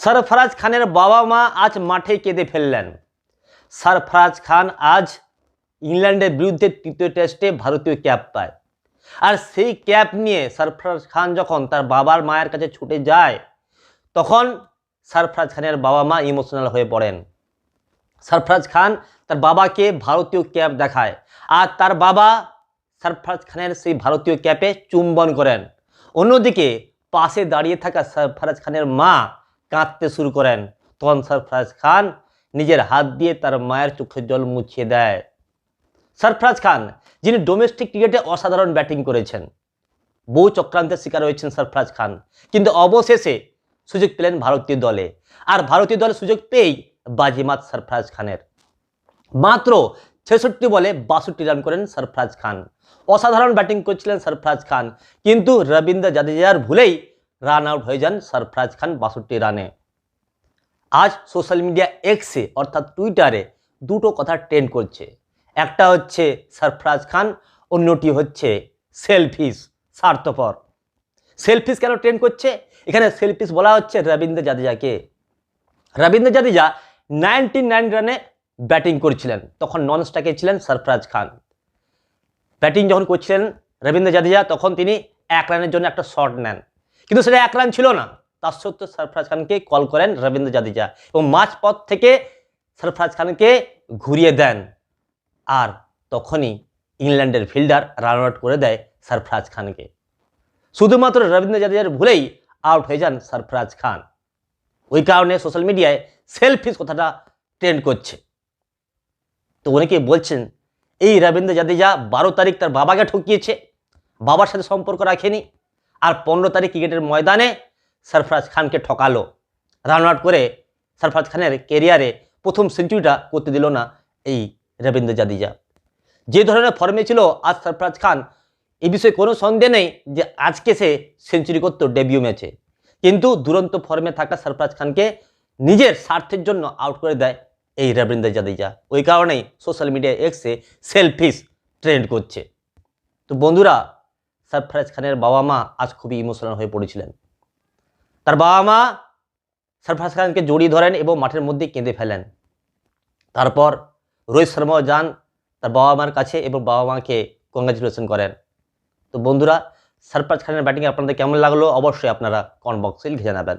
সরফরাজ খানের বাবা মা আজ মাঠে কেঁদে ফেললেন। সরফরাজ খান আজ ইংল্যান্ডের বিরুদ্ধে তৃতীয় টেস্টে ভারতীয় ক্যাপ পায়। আর সেই ক্যাপ নিয়ে সরফরাজ খান যখন তার বাবার মায়ের কাছে ছুটে যায়, তখন সরফরাজ খানের বাবা মা ইমোশনাল হয়ে পড়েন। সরফরাজ খান তার বাবাকে ভারতীয় ক্যাপ দেখায় আর তার বাবা সরফরাজ খানের সেই ভারতীয় ক্যাপে চুম্বন করেন। অন্যদিকে পাশে দাঁড়িয়ে থাকা সরফরাজ খানের মা কাঁদতে শুরু করেন। তখন সরফরাজ খান নিজের হাত দিয়ে তার মায়ের চোখের জল মুছিয়ে দেয়। সরফরাজ খান, যিনি ডোমেস্টিক ক্রিকেটে অসাধারণ ব্যাটিং করেছেন, বহু চক্রান্তের শিকার হয়েছেন সরফরাজ খান। কিন্তু অবশেষে সুযোগ পেলেন ভারতীয় দলে। আর ভারতীয় দলে সুযোগ পেয়েই বাজিমাত সরফরাজ খানের। মাত্র ছেষট্টি বলে বাষট্টি রান করেন সরফরাজ খান। অসাধারণ ব্যাটিং করছিলেন সরফরাজ খান। কিন্তু রবীন্দ্র জাদেজার ভুলেই রান আউট হয়ে যান সরফরাজ খান বাষট্টি রানে আজ সোশ্যাল মিডিয়া এক্সে অর্থাৎ টুইটারে দুটো কথা ট্রেন্ড করছে। একটা হচ্ছে সরফরাজ খান অন্যটি হচ্ছে সেলফিস স্বার্থপর। সেলফিস কেন ট্রেন্ড করছে? এখানে সেলফিস বলা হচ্ছে রবীন্দ্র জাদেজাকে। রবীন্দ্র জাদেজা নাইনটি নাইন রানে ব্যাটিং করছিলেন। তখন নন স্ট্রাইকে ছিলেন সরফরাজ খান ব্যাটিং যখন করছিলেন রবীন্দ্র জাদেজা, তখন তিনি এক রানের জন্য একটা শট নেন। কিন্তু সেটা এক রান ছিল না। তার সত্ত্বেও সরফরাজ খানকে কল করেন রবীন্দ্র জাদেজা এবং মাঝ পথ থেকে সরফরাজ খানকে ঘুরিয়ে দেন। আর তখনই ইংল্যান্ডের ফিল্ডার রান আউট করে দেয় সরফরাজ খানকে। শুধুমাত্র রবীন্দ্র জাদেজার ভুলেই আউট হয়ে যান সরফরাজ খান। ওই কারণে সোশ্যাল মিডিয়ায় সেলফিস কথাটা ট্রেন্ড করছে। তো অনেকে বলছেন, এই রবীন্দ্র জাদেজা বারো তারিখ তার বাবাকে ঠকিয়েছে। বাবার সাথে সম্পর্ক রাখেনি। আর পনেরো তারিখ ক্রিকেটের ময়দানে সরফরাজ খানকে ঠকালো। রান আউট করে সরফরাজ খানের কেরিয়ারে প্রথম সেঞ্চুরিটা করতে দিল না এই রবীন্দ্র জাদেজা। যে ধরনের ফর্মে ছিল, আজ সরফরাজ খান এ বিষয়ে কোনো সন্দেহ নেই যে আজকে সে সেঞ্চুরি করতো ডেবিউ ম্যাচে কিন্তু দুরন্ত ফর্মে থাকা সরফরাজ খানকে নিজের স্বার্থের জন্য আউট করে দেয় এই রবীন্দ্র জাদেজা। ওই কারণেই সোশ্যাল মিডিয়া এক্সে সেলফিস ট্রেন্ড করছে। তো বন্ধুরা সরফরাজ খানের বাবা মা আজ খুবই ইমোশনাল হয়ে পড়েছিলেন। তার বাবা মা সরফরাজ খানকে জড়িয়ে ধরেন এবং মাঠের মধ্যে কেঁদে ফেলেন। তারপর রোহিত শর্মাও যান তার বাবা মার কাছে এবং বাবা মাকে কংগ্রাচুলেশন করেন। তো বন্ধুরা, সরফরাজ খানের ব্যাটিং আপনাদের কেমন লাগল অবশ্যই আপনারা কমেন্ট বক্সে লিখে জানাবেন।